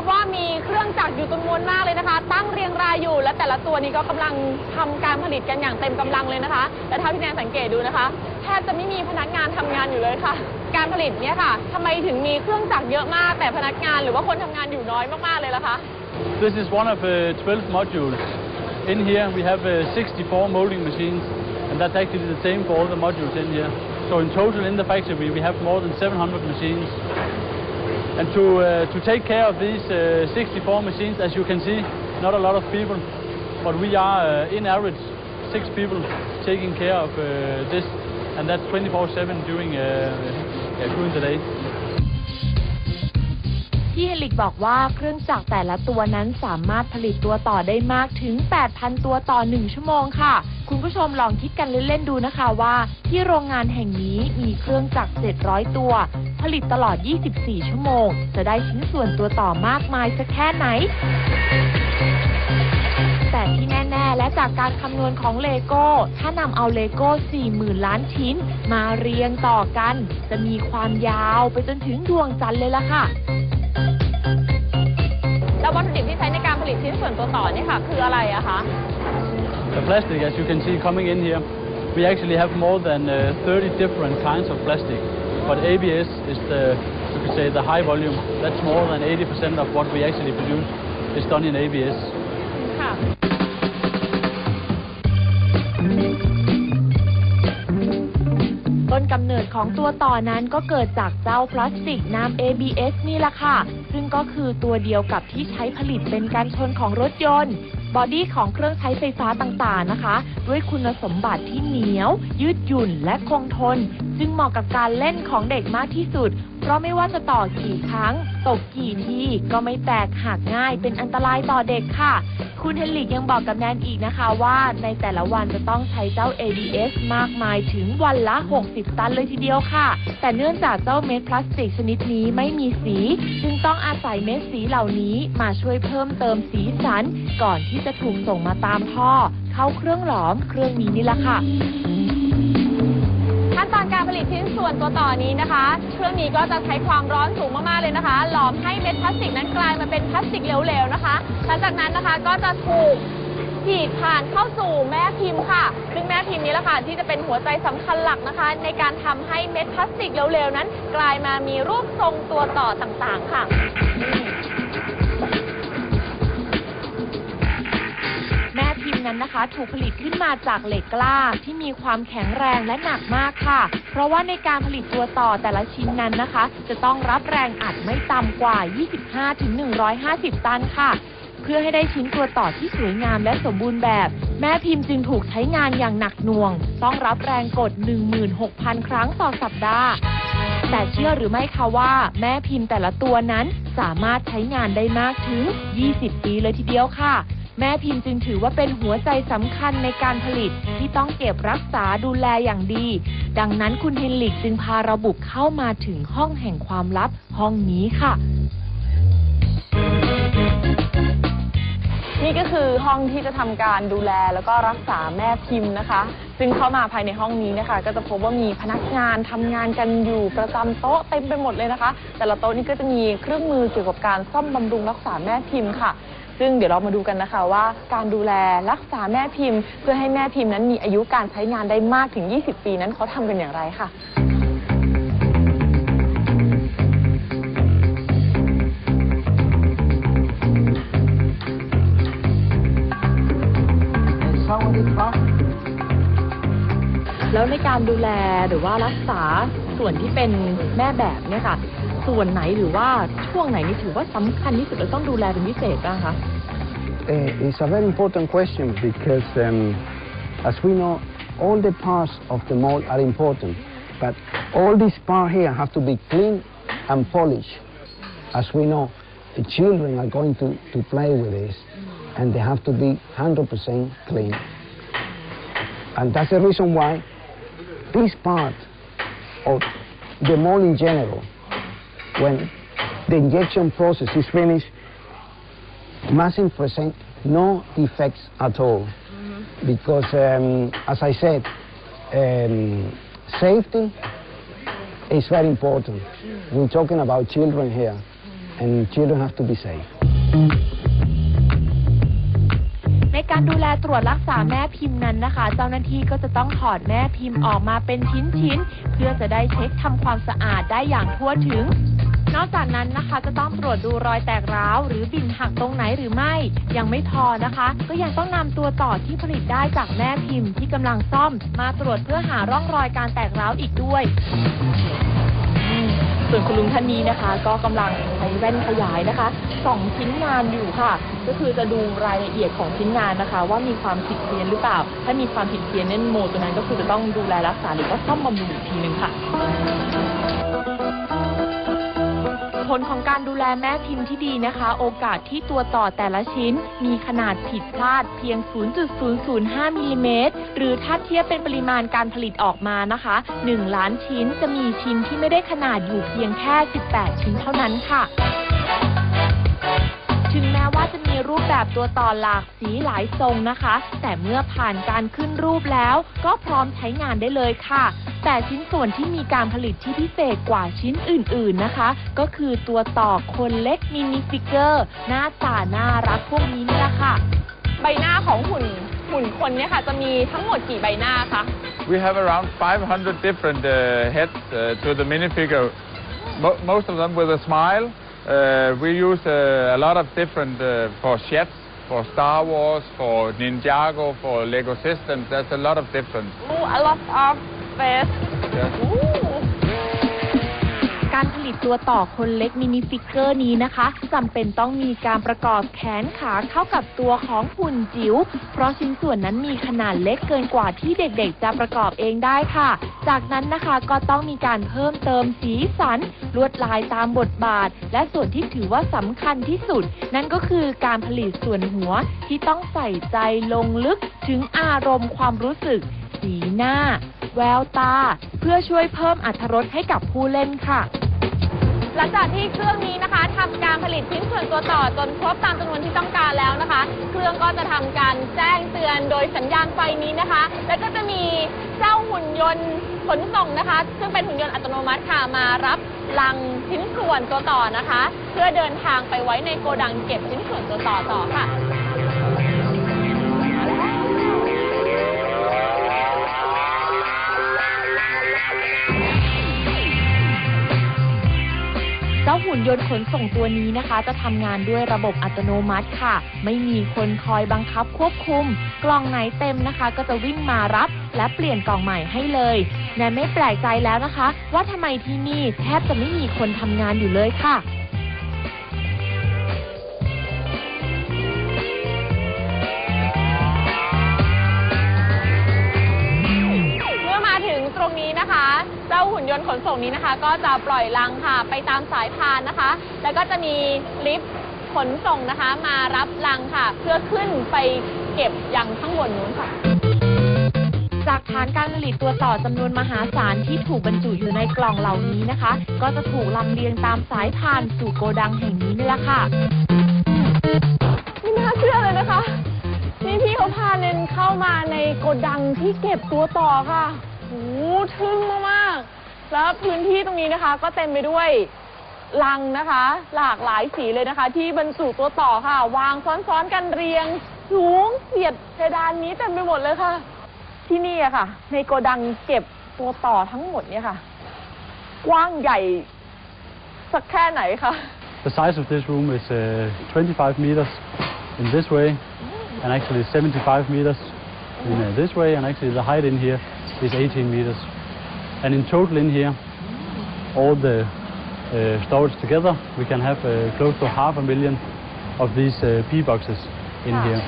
บว่ามีเครื่องจักรอยู่จำนวนมากเลยนะคะ ตั้งเรียงรายอยู่ และแต่ละตัวนี้ก็กำลังทำการผลิตกันอย่างเต็มกำลังเลยนะคะ แต่ถ้าพี่แนนสังเกตดูนะคะแทบจะไม่มีพนักงานทำงานอยู่เลยค่ะ การผลิตเนี่ยค่ะทำไมถึงมีเครื่องจักรเยอะมาก แต่พนักงานหรือว่าคนทำงานอยู่น้อยมากๆเลยล่ะคะ This is one of uh, 12 modules. In here we have uh, 64 molding machines, and that's actually the same for all the modules in here. So in total in the factory we have more than 700 machines. And to, uh, to take care of these uh, 64 machines, as you can see, not a lot of people, but we are uh, in average six people taking care of this, and that's 24/7 during during the day. พี่เฮลิกบอกว่าเครื่องจักรแต่ละตัวนั้นสามารถผลิตตัวต่อได้มากถึง 8,000 ตัวต่อ 1 ชั่วโมงค่ะ คุณผู้ชมลองคิดกันเล่นๆดูนะคะว่า ที่โรงงานแห่งนี้มีเครื่องจักร 700 ตัว ผลิตตลอด 24 ชั่วโมง จะได้ชิ้นส่วนตัวต่อมากมายสักแค่ไหนแต่ที่แน่ ๆ และจากการคำนวณของเลโก้ ถ้านำเอาเลโก้ 40,000 ล้านชิ้น มาเรียงต่อกัน จะมีความยาวไปจนถึงดวงจันทร์เลยล่ะค่ะ วนตัวต่อเนี่ยค่ะ คืออะไรอะคะ The plastic, as you can see coming in here, we actually have more than uh, 30 different kinds of plastic. But ABS is the, you could say, the high volume. That's more than 80% of what we actually produce is done in ABS. ค่ะ นกำเนิดของตัวต่อนั้นก็เกิดจากเจ้าพลาสติกน้ำ ABS นี่แหละค่ะ ซึ่งก็คือตัวเดียวกับที่ใช้ผลิตเป็นการชนของรถยนต์ บอดี้ของเครื่องใช้ไฟฟ้าต่างๆนะคะ ด้วยคุณสมบัติที่เหนียว ยืดหยุ่นและคงทน จึงเหมาะกับการเล่นของเด็กมากที่สุด เพราะไม่ว่าจะต่อกี่ครั้ง ตกกี่ทีก็ไม่แตกหักง่ายเป็นอันตรายต่อเด็กค่ะ คุณเฮนลิกยังบอกกับแนนอีกนะคะว่าในแต่ละวันจะต้องใช้เจ้า ABS มากมายถึงวันละ 60 ตันเลยทีเดียวค่ะ แต่เนื่องจากเจ้าเม็ดพลาสติกชนิดนี้ไม่มีสี จึงต้องอาศัยเม็ดสีเหล่านี้มาช่วยเพิ่มเติมสีสัน ก่อนที่จะถูกส่งมาตามท่อ เข้าเครื่องหลอมเครื่องนี้นี่แหละค่ะ ผลิตชิ้นส่วนตัวต่อนี้นะคะ เครื่องนี้ก็จะใช้ความร้อนสูงมากๆเลยนะคะ หลอมให้เม็ดพลาสติกนั้นกลายมาเป็นพลาสติกเหลวๆนะคะ หลังจากนั้นนะคะก็จะถูกฉีดผ่านเข้าสู่แม่พิมพ์ค่ะ ซึ่งแม่พิมพ์นี้แหละค่ะที่จะเป็นหัวใจสำคัญหลักนะคะ ในการทำให้เม็ดพลาสติกเหลวๆนั้น กลายมามีรูปทรงตัวต่อต่างๆ ค่ะ นั้นนะคะ ถูกผลิตขึ้นมาจากเหล็กกล้าที่มีความแข็งแรงและหนักมากค่ะ เพราะว่าในการผลิตตัวต่อแต่ละชิ้นนั้นนะคะ จะต้องรับแรงอัดไม่ต่ำกว่า 25-150 ตันค่ะ เพื่อให้ได้ชิ้นตัวต่อที่สวยงามและสมบูรณ์แบบ แม่พิมพ์จึงถูกใช้งานอย่างหนักหน่วง ต้องรับแรงกด 16,000 ครั้งต่อสัปดาห์แต่เชื่อหรือไม่คะว่าแม่พิมพ์แต่ละตัวนั้นสามารถใช้งานได้มากถึง 20 ปีเลยทีเดียวค่ะ แม่พิมพ์จึงถือว่าเป็นหัวใจสำคัญในการผลิตที่ต้องเก็บรักษาดูแลอย่างดี ดังนั้นคุณเฮนลิกจึงพาเราบุกเข้ามาถึงห้องแห่งความลับห้องนี้ค่ะ นี่ก็คือห้องที่จะทำการดูแลแล้วก็รักษาแม่พิมพ์นะคะ ซึ่งเข้ามาภายในห้องนี้นะคะ ก็จะพบว่ามีพนักงานทำงานกันอยู่ประจำโต๊ะเต็มไปหมดเลยนะคะ แต่ละโต๊ะนี้ก็จะมีเครื่องมือเกี่ยวกับการซ่อมบำรุงรักษาแม่พิมพ์ค่ะ ซึ่งเดี๋ยวเรามาดูกันนะคะว่า การดูแลรักษาแม่พิมพ์ เพื่อให้แม่พิมพ์นั้นมีอายุการใช้งานได้มากถึง 20 ปีนั้นเขาทำกันอย่างไรค่ะแล้วในการดูแลหรือว่ารักษาส่วนที่เป็นแม่แบบเนี่ยค่ะ ส่วนไหนหรือว่าช่วงไหนนี่ถือว่าสำคัญที่สุดแล้วต้องดูแลเป็นพิเศษบ้างคะ Uh, it's a very important question because, um, as we know, all the parts of the mold are important, but all these parts here have to be clean and polished. As we know, the children are going to, to play with this, and they have to be 100% clean. And that's the reason why this part of the mold in general, when the injection process is finished, must present no defects at all. Because, um, as I said, um, safety is very important. We're talking about children here. and children have to be safe. ในการดูแลตรวจรักษาแม่พิมพ์นั้นนะคะ เจ้าหน้าที่ก็จะต้องถอดแม่พิมพ์ออกมาเป็นชิ้นๆ เพื่อจะได้เช็คทำความสะอาดได้อย่างทั่วถึง นอกจากนั้นนะคะจะต้องตรวจดูรอยแตกร้าว หรือบิ่นหักตรงไหนหรือไม่ ยังไม่พอนะคะ ก็ยังต้องนำตัวต่อที่ผลิตได้จากแม่พิมพ์ที่กำลังซ่อม มาตรวจเพื่อหาร่องรอยการแตกร้าวอีกด้วยส่วนคุณลุงท่านนี้นะคะ ก็กำลังใช้แว่นขยายนะคะสองชิ้นงานอยู่ค่ะ ก็คือจะดูรายละเอียดของชิ้นงานนะคะ ว่ามีความผิดเพี้ยนหรือเปล่า ถ้ามีความผิดเพี้ยนเน่นโมตัวนั้นก็คือจะต้องดูแลรักษาหรือว่าซ่อมบำรุงอีกทีนึงค่ะ ผลของการดูแลแม่พิมพ์ที่ดีนะคะ โอกาสที่ตัวต่อแต่ละชิ้น มีขนาดผิดพลาดเพียง 0.005มิลลิเมตรหรือถ้าเทียบเป็นปริมาณการผลิตออกมานะคะ 1 ล้านชิ้นจะมีชิ้นที่ไม่ได้ขนาดอยู่เพียงแค่ 18 ชิ้นเท่านั้นค่ะถึงแม้ว่าจะมีรูปแบบตัวต่อหลากสีหลายทรงนะคะ แต่เมื่อผ่านการขึ้นรูปแล้ว ก็พร้อมใช้งานได้เลยค่ะ แต่ชิ้นส่วนที่มีการผลิตที่พิเศษกว่าชิ้นอื่นๆนะคะ ก็คือตัวต่อคนเล็กมินิฟิกเกอร์ หน้าตาน่ารักพวกนี้นี่แหละค่ะ ใบหน้าของหุ่นหุ่นคนเนี่ยค่ะจะมีทั้งหมดกี่ใบหน้าคะ We have around 500 different uh, heads uh, to the minifigure, Mo- most of them with a smile. Uh, we use uh, a lot of different uh, for jets, for Star Wars, for Ninjago, for Lego systems. There's a lot of different. Ooh, a lot of face Yes. Ooh. การผลิตตัวต่อคนเล็กมินิฟิกเกอร์นี้นะคะจำเป็นต้องมีการประกอบแขนขาเข้ากับตัวของหุ่นจิ๋วเพราะชิ้นส่วนนั้นมีขนาดเล็กเกินกว่าที่เด็กๆ จะประกอบเองได้ค่ะ จากนั้นนะคะก็ต้องมีการเพิ่มเติมสีสัน ลวดลายตามบทบาท และส่วนที่ถือว่าสำคัญที่สุด นั่นก็คือการผลิตส่วนหัวที่ต้องใส่ใจลงลึกถึงอารมณ์ความรู้สึก สีหน้า แววตา เพื่อช่วยเพิ่มอรรถรสให้กับผู้เล่นค่ะ หลังจากที่เครื่องนี้นะคะทำการผลิตชิ้นส่วนตัวต่อจนครบตามจำนวนที่ต้องการแล้วนะคะ เครื่องก็จะทำการแจ้งเตือนโดยสัญญาณไฟนี้นะคะ แล้วก็จะมีเจ้าหุ่นยนต์ขนส่งนะคะ ซึ่งเป็นหุ่นยนต์อัตโนมัติค่ะมารับลังชิ้นส่วนตัวต่อนะคะ เพื่อเดินทางไปไว้ในโกดังเก็บชิ้นส่วนตัวต่อต่อค่ะ จ้าหุ่นยนต์ขนส่งตัวนี้นะคะ จะทำงานด้วยระบบอัตโนมัติค่ะ ไม่มีคนคอยบังคับควบคุม กล่องไหนเต็มนะคะ ก็จะวิ่งมารับ และเปลี่ยนกล่องใหม่ให้เลยแนนไม่แปลกใจแล้วนะคะ ว่าทำไมที่นี่แทบจะไม่มีคนทำงานอยู่เลยค่ะ นี้นะคะ เจ้าหุ่นยนต์ขนส่งนี้นะคะ ก็จะปล่อยลังค่ะ ไปตามสายพานนะคะ แล้วก็จะมีลิฟต์ขนส่งนะคะ มารับลังค่ะ เพื่อขึ้นไปเก็บยังข้างบนนู้นค่ะ จากฐานการผลิตตัวต่อจำนวนมหาศาลที่ถูกบรรจุอยู่ในกล่องเหล่านี้นะคะ ก็จะถูกลำเลียงตามสายพานสู่โกดังแห่งนี้นี่แหละค่ะไม่น่าเชื่อเลยนะคะนี่พี่เขาพาเนนเข้ามาในโกดังที่เก็บตัวต่อค่ะ โอ้โหทึ่งมากๆ แล้วพื้นที่ตรงนี้นะคะ ก็เต็มไปด้วยลังนะคะ หลากหลายสีเลยนะคะ ที่บรรจุตัวต่อค่ะ วางซ้อนๆกันเรียงสูงเสียดเพดานนี้เต็มไปหมดเลยค่ะ ที่นี่อะค่ะ ในโกดังเก็บตัวต่อทั้งหมดเนี่ยค่ะ กว้างใหญ่ สักแค่ไหนคะ The size of this room is uh, 25 meters in this way, and actually 75 meters in uh, this way, and actually the height in here is 18 meters. And in total in here, all the uh, storage together, we can have uh, close to half a million of these uh, P boxes in here.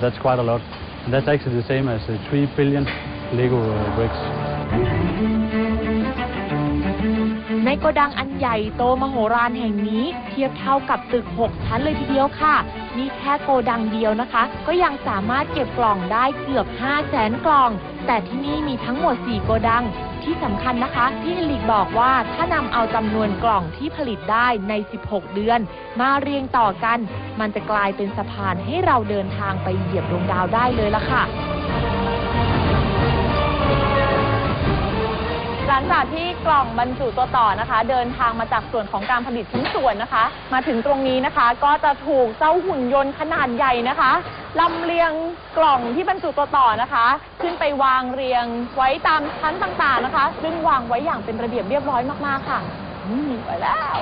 That's quite a lot. And that's actually the same as uh, 3 billion Lego uh, bricks. ในโกดังอันใหญ่โตมโหฬารแห่งนี้ เทียบเท่ากับตึก 6 ชั้นเลยทีเดียวค่ะ นี่แค่โกดังเดียวนะคะ ก็ยังสามารถเก็บกล่องได้เกือบ 5 0 0แสนกล่อง แต่ที่นี่มีทั้งหมด 4 โกดัง ที่สำคัญนะคะ พี่ลิกบอกว่าถ้านำเอาจำนวนกล่องที่ผลิตได้ใน 16 เดือน มาเรียงต่อกัน มันจะกลายเป็นสะพานให้เราเดินทางไปเหยียบดวงดาวได้เลยละค่ะ หลังจากที่กล่องบรรจุตัวต่อนะคะ เดินทางมาจากส่วนของการผลิตชิ้นส่วนนะคะ มาถึงตรงนี้นะคะ ก็จะถูกเจ้าหุ่นยนต์ขนาดใหญ่นะคะลำเลียงกล่องที่บรรจุตัวต่อนะคะ ขึ้นไปวางเรียงไว้ตามชั้นต่างๆนะคะ ซึ่งวางไว้อย่างเป็นระเบียบเรียบร้อยมากๆค่ะ อืมไปแล้ว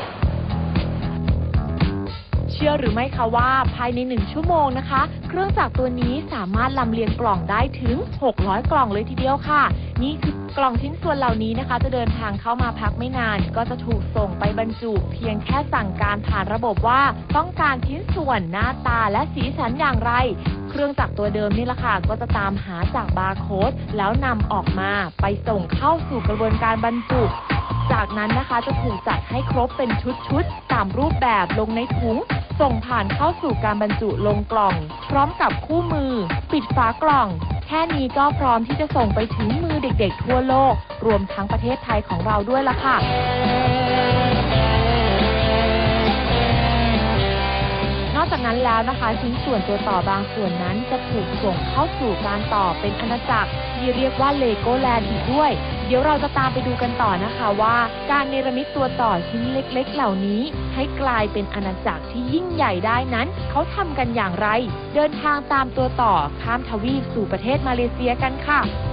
เชื่อหรือไม่คะว่าภายในหนึ่งชั่วโมงนะคะ เครื่องจักรตัวนี้สามารถลำเลียงกล่องได้ถึง 600 กล่องเลยทีเดียวค่ะ นี่คือกล่องชิ้นส่วนเหล่านี้นะคะ จะเดินทางเข้ามาพักไม่นาน ก็จะถูกส่งไปบรรจุ เพียงแค่สั่งการผ่านระบบว่า ต้องการชิ้นส่วนหน้าตาและสีสันอย่างไร เครื่องจักรตัวเดิมนี่แหละค่ะ ก็จะตามหาจากบาร์โค้ดแล้วนำออกมาไปส่งเข้าสู่กระบวนการบรรจุจากนั้นนะคะจะถูกจัดให้ครบเป็นชุดๆ ตามรูปแบบลงในถุง ส่งผ่านเข้าสู่การบรรจุลงกล่อง พร้อมกับคู่มือ ปิดฝากล่อง แค่นี้ก็พร้อมที่จะส่งไปถึงมือเด็กๆ ทั่วโลก รวมทั้งประเทศไทยของเราด้วยละค่ะ อกจากนั้นแล้วนะคะ ชิ้นส่วนตัวต่อบางส่วนนั้นจะถูกส่งเข้าสู่การต่อเป็นอาณาจักรที่เรียกว่าเลโกแลนด์อีกด้วย เดี๋ยวเราจะตามไปดูกันต่อนะคะว่า การเนรมิตตัวต่อชิ้นเล็กๆ เหล่านี้ ให้กลายเป็นอาณาจักรที่ยิ่งใหญ่ได้นั้น เขาทำกันอย่างไร เดินทางตามตัวต่อข้ามทวีปสู่ประเทศมาเลเซียกันค่ะ